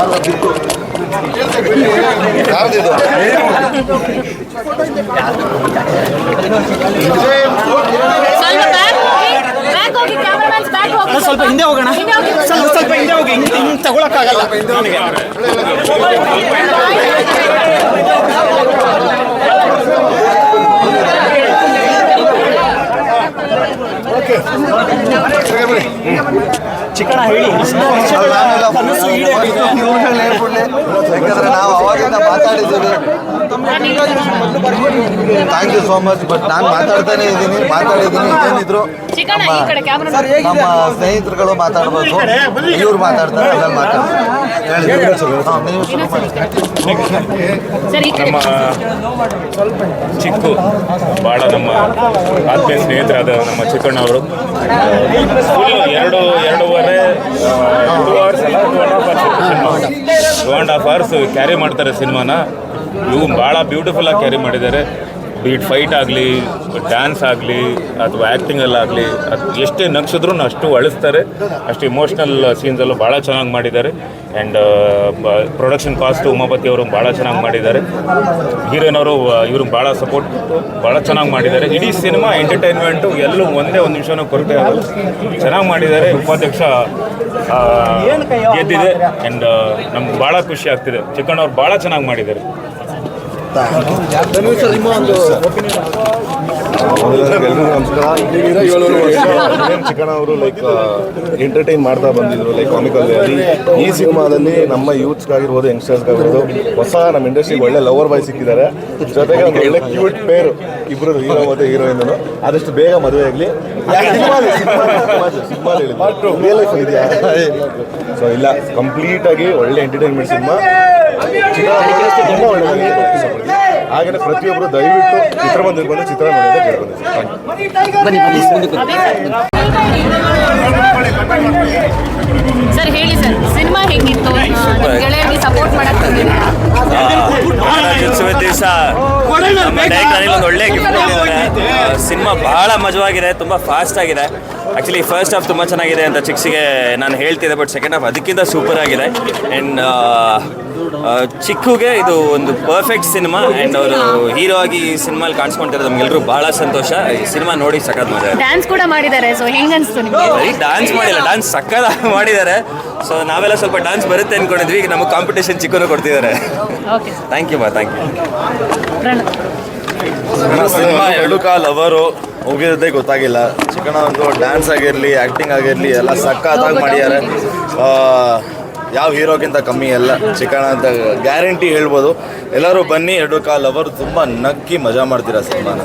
ಯಾರು ಬಿಟ್ಟು ಯಾರ್ದಿದು ಸ್ವಲ್ಪ ಹಿಂದೆ ಹೋಗೋಣ. ಸ್ವಲ್ಪ ಸ್ವಲ್ಪ ಹಿಂದೆ ಹೋಗಿ ಹಿಂಗೆ ಹಿಂಗೆ ತಗೊಳಕ್ಕಾಗಲ್ಲ. ಚಿಕ್ಕ ಚಿಕ್ಕಣ ಹೇಳಿ. ಯಾಕಂದ್ರೆ ನಾವು ಅವಾಗಿಂದ ಮಾತಾಡಿದ್ದೀವಿ? Thank you so much but ನಾನು ಮಾತಾಡ್ತಾನೆ ಇದ್ದೀನಿ ಮಾತಾಡಿದ್ದೀನಿ ಏನಿದ್ರು ಚಿಕ್ಕಣ್ಣ ಈ ಕಡೆ ಕ್ಯಾಮ್ರಾ ನಮ್ಮ ಸ್ನೇಹಿತರುಗಳು ಮಾತಾಡ್ಬೋದು ಇವ್ರು ಮಾತಾಡ್ತಾರೆ ಅದ್ರಲ್ಲಿ ಮಾತಾಡ್ತಾರೆ. ನಮ್ಮ ಚಿಕ್ಕು ಭಾಳ ನಮ್ಮ ಆತ್ಮೀಯ ಸ್ನೇಹಿತರಾದ ನಮ್ಮ ಚಿಕ್ಕಣ್ಣ ಅವರು. ಎರಡು ಎರಡೂವರೆ ಟೂ ಅವರ್ಸ್ ಅಲ್ಲ two and half hours cinema two and half hours carry ಮಾಡ್ತಾರೆ ಸಿನಿಮಾನ. ಇವು ಭಾಳ ಬ್ಯೂಟಿಫುಲ್ಲಾಗಿ ಕ್ಯಾರಿ ಮಾಡಿದ್ದಾರೆ ಬೀಟ್ ಫೈಟ್ ಆಗಲಿ ಡ್ಯಾನ್ಸ್ ಆಗಲಿ ಅಥವಾ ಆ್ಯಕ್ಟಿಂಗಲ್ಲಾಗಲಿ ಅದು ಎಷ್ಟೇ ನಗ್ಸಿದ್ರು ಅಷ್ಟು ಅಳಿಸ್ತಾರೆ. ಅಷ್ಟು ಇಮೋಷ್ನಲ್ ಸೀನ್ಸಲ್ಲೂ ಭಾಳ ಚೆನ್ನಾಗಿ ಮಾಡಿದ್ದಾರೆ. ಆ್ಯಂಡ್ ಪ್ರೊಡಕ್ಷನ್ ಕಾಸ್ಟ್ ಉಮಾಪತಿ ಅವರು ಭಾಳ ಚೆನ್ನಾಗಿ ಮಾಡಿದ್ದಾರೆ. ಹೀರೋಯಿನ್ ಅವರು ಇವ್ರಿಗೆ ಭಾಳ ಸಪೋರ್ಟ್ ಭಾಳ ಚೆನ್ನಾಗಿ ಮಾಡಿದ್ದಾರೆ. ಇಡೀ ಸಿನಿಮಾ ಎಂಟರ್ಟೈನ್ಮೆಂಟು ಎಲ್ಲೂ ಒಂದೇ ಒಂದು ನಿಮಿಷನೂ ಕೊರತೆ ಆಗಲ್ಲ. ಚೆನ್ನಾಗಿ ಮಾಡಿದ್ದಾರೆ. ಉಪಾಧ್ಯಕ್ಷ ಗೆದ್ದಿದೆ. ಆ್ಯಂಡ್ ನಮ್ಗೆ ಭಾಳ ಖುಷಿ ಆಗ್ತಿದೆ. ಚಿಕ್ಕಣ್ಣವ್ರು ಭಾಳ ಚೆನ್ನಾಗಿ ಮಾಡಿದ್ದಾರೆ. ಎಲ್ರಿಗೂ ನಮಸ್ಕಾರ ವರ್ಷ ಚಿಕ್ಕಣ್ಣ ಅವರು ಲೈಕ್ ಎಂಟರ್ಟೈನ್ ಮಾಡ್ತಾ ಬಂದಿದ್ರು ಲೈಕ್ ಕಾಮಿಕಲ್ ಅಲ್ಲಿ. ಈ ಸಿನಿಮಾದಲ್ಲಿ ನಮ್ಮ ಯೂತ್ಸ್ಗಾಗಿರ್ಬೋದು ಯಂಗ್ಸ್ಟರ್ಸ್ಗಾಗಿರ್ಬೋದು ಹೊಸ ನಮ್ಮ ಇಂಡಸ್ಟ್ರಿಗೆ ಒಳ್ಳೆ ಲವರ್ ಬಾಯ್ ಸಿಕ್ಕಿದ್ದಾರೆ. ಜೊತೆಗೆ ಒಂದು ಒಳ್ಳೆ ಕ್ಯೂಟ್ ಪೇರು ಇಬ್ಬರು ಹೀರೋ ಮತ್ತೆ ಹೀರೋಯಿನ್ ಆದಷ್ಟು ಬೇಗ ಮದುವೆ ಆಗಲಿ. ಸೊ ಇಲ್ಲ ಕಂಪ್ಲೀಟ್ ಆಗಿ ಒಳ್ಳೆ ಎಂಟರ್ಟೈನ್ಮೆಂಟ್ ಸಿನಿಮಾ. ಹಾಗೆ ಪ್ರತಿಯೊಬ್ಬರು ದಯವಿಟ್ಟು ಚಿತ್ರಮಂದಿರ ಬಂದು ಚಿತ್ರ ಸರ್ ಹೇಳಿ ಸರ್ ಸಿನಿಮಾ ಹೇಗಿತ್ತು? ಸಿನಿಮಾ ಬಹಳ ಮಜವಾಗಿದೆ ತುಂಬ ಫಾಸ್ಟ್ ಆಗಿದೆ ಆ್ಯಕ್ಚುಲಿ ಫಸ್ಟ್ ಹಾಫ್ ತುಂಬ ಚೆನ್ನಾಗಿದೆ ಅಂತ ಚಿಕ್ಸಿಗೆ ನಾನು ಹೇಳ್ತಿದ್ದೆ ಬಟ್ ಸೆಕೆಂಡ್ ಹಾಫ್ ಅದಕ್ಕಿಂತ ಸೂಪರ್ ಆಗಿದೆ ಆ್ಯಂಡ್ ಚಿಕ್ಕುಗೆ ಇದು ಒಂದು ಪರ್ಫೆಕ್ಟ್ ಸಿನಿಮಾ. ಆ್ಯಂಡ್ ಅವರು ಹೀರೋ ಆಗಿ ಈ ಸಿನಿಮಾಲಿ ಕಾಣಿಸ್ಕೊಂತಿರೋದು ನಮ್ಗೆಲ್ಲರೂ ಭಾಳ ಸಂತೋಷ. ಈ ಸಿನಿಮಾ ನೋಡಿ ಸಖತ್ ಮಜಾ ಡ್ಯಾನ್ಸ್ ಕೂಡ ಮಾಡಿದ್ದಾರೆ ಸೊ ಹೆಂಗೆ ಅನಿಸ್ತು ಬರೀ ಡ್ಯಾನ್ಸ್ ಮಾಡಿಲ್ಲ ಡ್ಯಾನ್ಸ್ ಸಕ್ಕತ್ ಮಾಡಿದ್ದಾರೆ. ಸೊ ನಾವೆಲ್ಲ ಸ್ವಲ್ಪ ಡ್ಯಾನ್ಸ್ ಬರುತ್ತೆ ಅಂದ್ಕೊಂಡಿದ್ವಿ ಈಗ ನಮಗೆ ಕಾಂಪಿಟೇಷನ್ ಚಿಕ್ಕನು ಕೊಡ್ತಿದ್ದಾರೆ. ಓಕೆ ಥ್ಯಾಂಕ್ ಯು ಬಾ ಥ್ಯಾಂಕ್ ಯು ಸಿನಿಮಾ ಎರಡು ಕಾಲ್ ಅವರು ಹೋಗಿರೋದೇ ಗೊತ್ತಾಗಿಲ್ಲ. ಚಿಕ್ಕಣ ಒಂದು ಡ್ಯಾನ್ಸ್ ಆಗಿರಲಿ ಆ್ಯಕ್ಟಿಂಗ್ ಆಗಿರಲಿ ಎಲ್ಲ ಸಕ್ಕತ್ತಾಗಿ ಮಾಡಿದ್ದಾರೆ. ಆ, ಯಾವ ಹೀರೋಗಿಂತ ಕಮ್ಮಿ ಎಲ್ಲ ಚಿಕ್ಕಣ ಅಂತ ಗ್ಯಾರಂಟಿ ಹೇಳ್ಬೋದು. ಎಲ್ಲರೂ ಬನ್ನಿ ಎರಡು ಕಾಲ್ ಅವರು ತುಂಬ ನಕ್ಕಿ ಮಜಾ ಮಾಡ್ತೀರಾ ಸಿನಿಮಾನ.